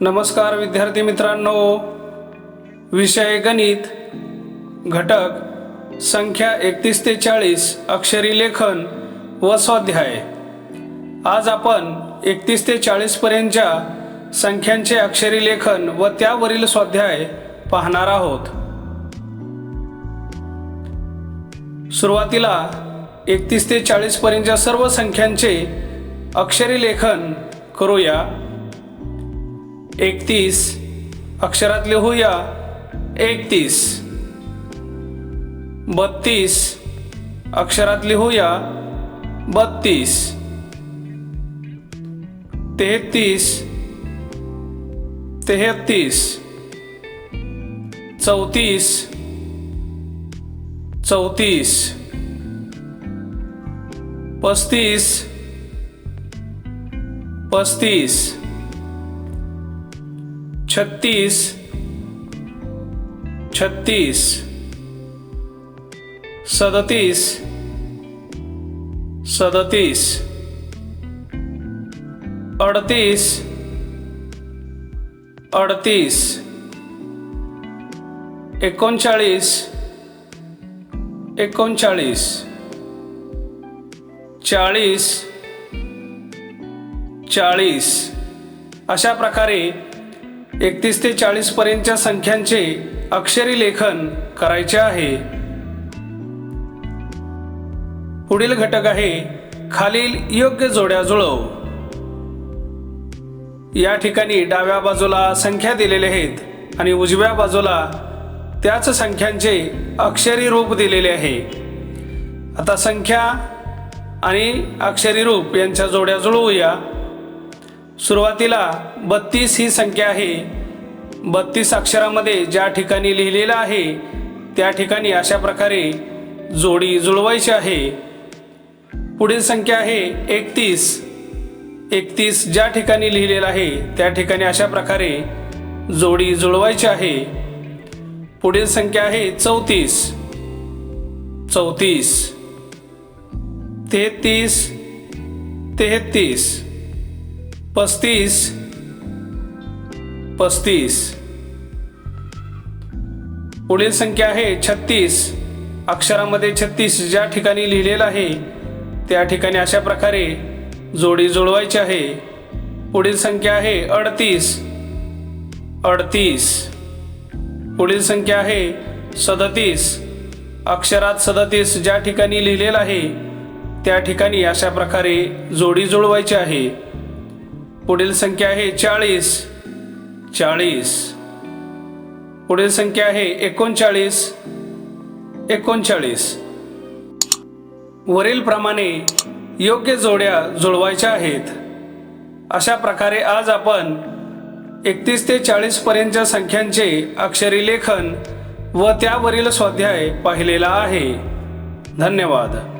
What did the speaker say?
नमस्कार विद्यार्थी मित्रांनो. विषय गणित घटक संख्या एकतीस ते चाळीस अक्षरी लेखन व स्वाध्याय. आज आपण एकतीस ते चाळीसपर्यंतच्या संख्यांचे अक्षरी लेखन व त्यावरील स्वाध्याय पाहणार आहोत. सुरुवातीला एकतीस ते चाळीसपर्यंतच्या सर्व संख्यांचे अक्षरी लेखन करूया. एकतीस अक्षरात लिहूया एकतीस. बत्तीस अक्षरात लिहूया बत्तीस. तेहतीस तेहतीस. चौतीस चौतीस. पस्तीस. पस्तीस. छत्तीस. छत्तीस. सदतीस. सदतीस. अडतीस. अडतीस. एकोणचाळीस. एकोणचाळीस. चाळीस चाळीस. अशा प्रकारे एकतीस ते चाळीसपर्यंतच्या संख्यांचे अक्षरी लेखन करायचे आहे. पुढील घटक आहे खालील योग्य जोड्या जुळव. या ठिकाणी डाव्या बाजूला संख्या दिलेल्या आहेत आणि उजव्या बाजूला त्याच संख्यांचे अक्षरी रूप दिलेले आहे. आता संख्या आणि अक्षरी रूप यांच्या जोड्या जुळवूया. सुरुवातीला बत्तीस ही संख्या आहे. बत्तीस अक्षरामध्ये ज्या ठिकाणी लिहिलेलं आहे त्या ठिकाणी अशा प्रकारे जोडी जुळवायची आहे. पुढील संख्या आहे एकतीस. एकतीस ज्या ठिकाणी लिहिलेलं आहे त्या ठिकाणी अशा प्रकारे जोडी जुळवायची आहे. पुढील संख्या आहे चौतीस. चौतीस. तेहतीस तेहतीस पस्तीस पस्तीस. पुढील संख्या आहे छत्तीस. अक्षरामध्ये छत्तीस ज्या ठिकाणी लिहिलेलं आहे त्या ठिकाणी अशा प्रकारे जोडी जुळवायची आहे. पुढील संख्या आहे अडतीस. अडतीस. पुढील संख्या आहे सदतीस. अक्षरात सदतीस ज्या ठिकाणी लिहिलेलं आहे त्या ठिकाणी अशा प्रकारे जोडी जुळवायची आहे. पुढील संख्या आहे चाळीस. चाळीस. पुढील संख्या आहे एकोणचाळीस. एकोणचाळीस. वरील प्रमाणे योग्य जोड्या जुळवायच्या आहेत. अशा प्रकारे आज आपण एकतीस ते चाळीस पर्यंतच्या संख्यांचे अक्षरी लेखन व त्यावरील स्वाध्याय पाहिलेला आहे. धन्यवाद.